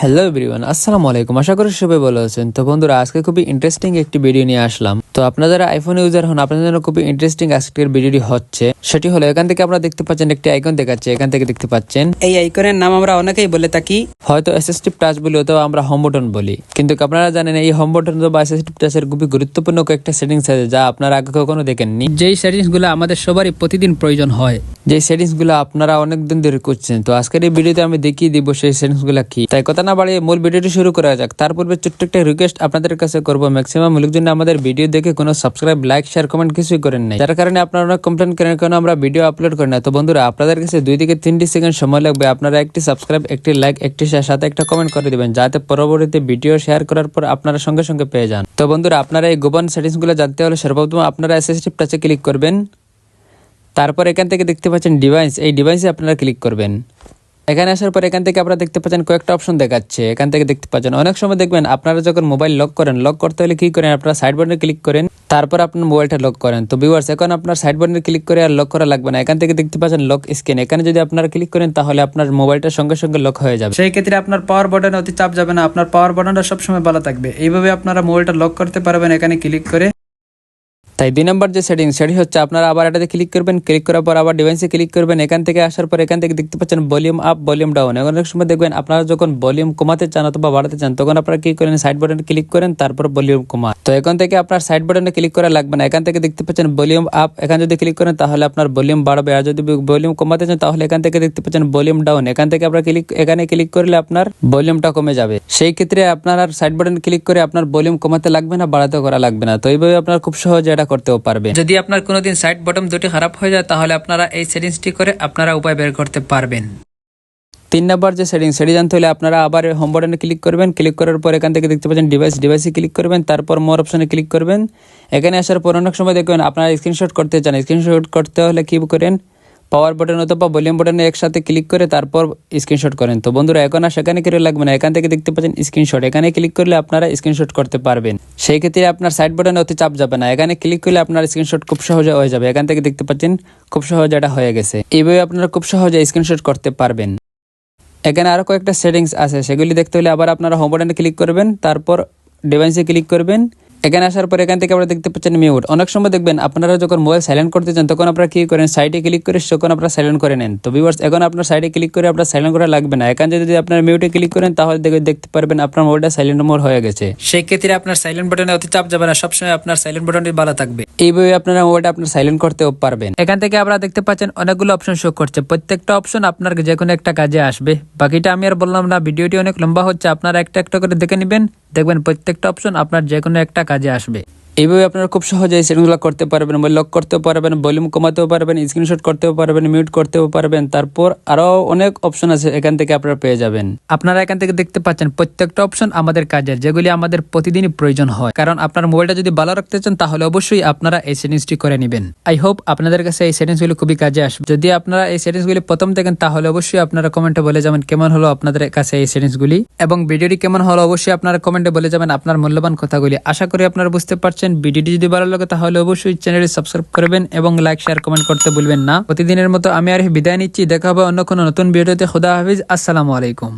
Hello everyone আসসালামু আলাইকুম আশা করি সবাই ভালো আছেন। তো বন্ধুরা আজকে খুবই ইন্টারেস্টিং একটি ভিডিও নিয়ে আসলাম। তো আপনারা যারা আইফোন ইউজার হন আপনাদের জন্য খুবই ইন্টারেস্টিং আজকের ভিডিওটি হচ্ছে। সেটি হলো এখান থেকে আপনারা দেখতে পাচ্ছেন একটি আইকন দেখাচ্ছে। এখান থেকে দেখতে পাচ্ছেন এই আইকনের নাম আমরা অনেকেই বলে থাকি। হয়তো অ্যাসিস্টিভ টাচ বলি অথবা আমরা হোম বটন বলি। কিন্তু আপনারা জানেন এই হোম বটন বা অ্যাসিস্টিভ টাচের খুবই গুরুত্বপূর্ণ কয়েকটা সেটিংস আছে যা আপনারা আগে কখনো দেখেননি। যেই সেটিংসগুলো আমাদের সবারই প্রতিদিন প্রয়োজন হয়। যে সেটিংসগুলো আপনারা অনেকদিন ধরে করছেন তো আজকের এই ভিডিওতে আমি দেখিয়ে দিব সেই সেটিংসগুলো কি। তাই কথা না বাড়িয়ে মূল ভিডিওটি শুরু করা যাক। তার পূর্বে ছোট্ট একটা রিকোয়েস্ট আপনাদের কাছে করব। ম্যাক্সিমাম লোকজন আমাদের ভিডিও দেখে কোনো সাবস্ক্রাইব লাইক শেয়ার কমেন্ট কিছুই করেন নাই। যার কারণে আপনারা অনেক কমপ্লেন করেন, কেন আমরা ভিডিও আপলোড করি না। তো বন্ধুরা, আপনাদের কাছে দুই থেকে তিনটি সেকেন্ড সময় লাগবে। আপনারা একটি সাবস্ক্রাইব একটি লাইক একটি শেয়ার সাথে একটা কমেন্ট করে দিবেন, যাতে পরবর্তীতে ভিডিও শেয়ার করার পর আপনারা সঙ্গে সঙ্গে পেয়ে যান। তো বন্ধুরা, আপনারা এই গোপন সেটিংসগুলো জানতে হলে সর্বপ্রথম আপনারা অ্যাসিস্টিভ টাচে ক্লিক করবেন। তারপর এখান থেকে দেখতে পাচ্ছেন ডিভাইস এই ডিভাইসে আপনারা ক্লিক করবেন। এখানে আসার পর এখান থেকে আপনারা দেখতে পাচ্ছেন কয়েকটা অপশন দেখাচ্ছে। এখান থেকে দেখতে পাচ্ছেন, অনেক সময় দেখবেন আপনারা যখন মোবাইল লক করেন লক করতে হলে কি করেন, আপনারা সাইড বাটনে ক্লিক করেন, তারপর আপনার মোবাইলটা লক করেন। তো ভিউয়ার্স এখন আপনার সাইড বাটনে ক্লিক করে আর লক করা লাগবে না। এখান থেকে দেখতে পাচ্ছেন লক স্ক্রিন এখানে যদি আপনারা ক্লিক করেন, তাহলে আপনার মোবাইলটা সঙ্গে সঙ্গে লক হয়ে যাবে। সেই ক্ষেত্রে আপনার পাওয়ার বাটনে অতি চাপ যাবে না। আপনার পাওয়ার বাটনটা সবসময় ভালো থাকবে। এইভাবে আপনারা মোবাইলটা লক করতে পারবেন, এখানে ক্লিক করে। তাই দুই নম্বর যে সেটিং সেটি হচ্ছে আপনারা আবার এটাতে ক্লিক করবেন ক্লিক করার পর আবার ডিভাইসে ক্লিক করবেন, এখান থেকে আসার পর এখান থেকে দেখতে পাচ্ছেন ভলিউম আপ ভলিউম ডাউন এখন অনেক সময় দেখবেন আপনারা যখন ভলিউম কমাতে চান অথবা বাড়াতে চান, তখন আপনারা কি করেন সাইড বাটনে ক্লিক করেন, তারপর ভলিউম কমা তো এখান থেকে আপনার সাইড বাটনে ক্লিক করা লাগবে না। এখান থেকে দেখতে পাচ্ছেন ভলিউম আপ এখানে যদি ক্লিক করেন তাহলে আপনার ভলিউম বাড়বে। আর যদি ভলিউম কমাতে চান তাহলে এখান থেকে দেখতে পাচ্ছেন ভলিউম ডাউন এখান থেকে আপনার ক্লিক এখানে ক্লিক করলে আপনার ভলিউমটা কমে যাবে। সেই ক্ষেত্রে আপনার সাইড বাটনে ক্লিক করে আপনার ভলিউম কমাতে লাগবে না বাড়াতে করা লাগবে না। তো এইভাবে আপনার খুব সহজে এটা করতেও পারবে যদি আপনার কোনোদিন সাইড বটম দুটি খারাপ হয়ে যায় তাহলে আপনারা এই সেটিংসটি করে আপনারা উপায় বের করতে পারবেন। তিন নম্বর যে সেটিং সেটি জানতে হলে আপনারা আবার হোম বটনে ক্লিক করবেন। ক্লিক করার পর এখান থেকে দেখতে পাচ্ছেন ডিভাইস ডিভাইসে ক্লিক করবেন। তারপর মোর অপশনে ক্লিক করবেন। এখানে আসার পর অনেক সময় দেখবেন আপনারা স্ক্রিনশট করতে চান। স্ক্রিনশট করতে হলে কী করেন? পাওয়ার বাটন অথবা ভলিউম বাটনে একসাথে ক্লিক করে তারপর স্ক্রিনশট করেন। তো বন্ধুরা, এখন আর সেখানে করে লাগবে না। এখান থেকে দেখতে পাচ্ছেন স্ক্রিনশট এখানে ক্লিক করলে আপনারা স্ক্রিনশট করতে পারবেন। সেই ক্ষেত্রে আপনার সাইড বাটনে অতি চাপ যাবে না। এখানে ক্লিক করলে আপনার স্ক্রিনশট খুব সহজে হয়ে যাবে। এখান থেকে দেখতে পাচ্ছেন, খুব সহজে এটা হয়ে গেছে। এইভাবে আপনারা খুব সহজে স্ক্রিনশট করতে পারবেন। এখানে আরও কয়েকটা সেটিংস আছে। সেগুলি দেখতে হলে আবার আপনারা হোম বাটনে ক্লিক করবেন। তারপর ডিভাইসে ক্লিক করবেন। এখানে আসার পর এখান থেকে আপনারা দেখতে পাচ্ছেন মিউট। অনেক সময় দেখবেন আপনারা যখন মোবাইল সাইলেন্ট করতে চান তখন আপনারা কি করেন? সাইডে ক্লিক করে তখন আপনারা সাইলেন্ট করে নেন। তো ভিউয়ার্স এখন আপনার সাইডে ক্লিক করে আপনার সাইলেন্ট করা লাগবে না। এখানে যদি আপনার মিউটে ক্লিক করেন তাহলে দেখে দেখতে পারবেন আপনার মোবাইলটা সাইলেন্ট মোড হয়ে গেছে। সেই ক্ষেত্রে আপনার সাইলেন্ট বাটনে অতি চাপ যাবে না। সবসময় আপনার সাইলেন্ট বাটনটি ভালো থাকবে। এইভাবে আপনারা মোবাইলটা আপনার সাইলেন্ট করতেও পারবেন। এখান থেকে আপনারা দেখতে পাচ্ছেন অনেকগুলো অপশন শো করছে। প্রত্যেকটা অপশন আপনার যে কোনো একটা কাজে আসবে। বাকিটা আমি আর বললাম না। ভিডিওটি অনেক লম্বা হচ্ছে। আপনারা একটা একটা করে দেখে নেবেন। দেখবেন প্রত্যেকটা অপশন আপনার যে কোনো একটা কাজে আসবে। এইভাবে আপনারা খুব সহজে সেটিংসগুলো করতে পারবেন মোবাইল লক করতেও পারবেন ভলিউম কমাতেও পারবেন স্ক্রিনশট করতেও পারবেন মিউট করতেও পারবেন, তারপর আরও অনেক অপশন আছে এখান থেকে আপনারা পেয়ে যাবেন। আপনারা এখান থেকে দেখতে পাচ্ছেন প্রত্যেকটা অপশন আমাদের কাজের যেগুলি আমাদের প্রতিদিনই প্রয়োজন হয়। কারণ আপনার মোবাইলটা যদি ভালো রাখতে চান, তাহলে অবশ্যই আপনারা এই সেটিংসটি করে নেবেন। আই হোপ আপনাদের কাছে এই সেটিংসগুলি খুবই কাজে আসবে। যদি আপনারা এই সেটিংসগুলি প্রথম দেখেন, তাহলে অবশ্যই আপনারা কমেন্টে বলে যাবেন কেমন হলো আপনাদের কাছে এই সেটিংসগুলি এবং ভিডিওটি কেমন হলো, অবশ্যই আপনারা কমেন্টে বলে যাবেন আপনার মূল্যবান কথাগুলি। আশা করি আপনারা বুঝতে পারছেন। ভিডিওটি যদি ভালো লাগে, তাহলে অবশ্যই চ্যানেলটি সাবস্ক্রাইব করবেন এবং লাইক শেয়ার কমেন্ট করতে ভুলবেন না। প্রতিদিনের মতো আমি আর বিদায় নিচ্ছি। দেখা হবে অন্য কোনো নতুন ভিডিওতে। খুদা হাফিজ। আসসালামু আলাইকুম।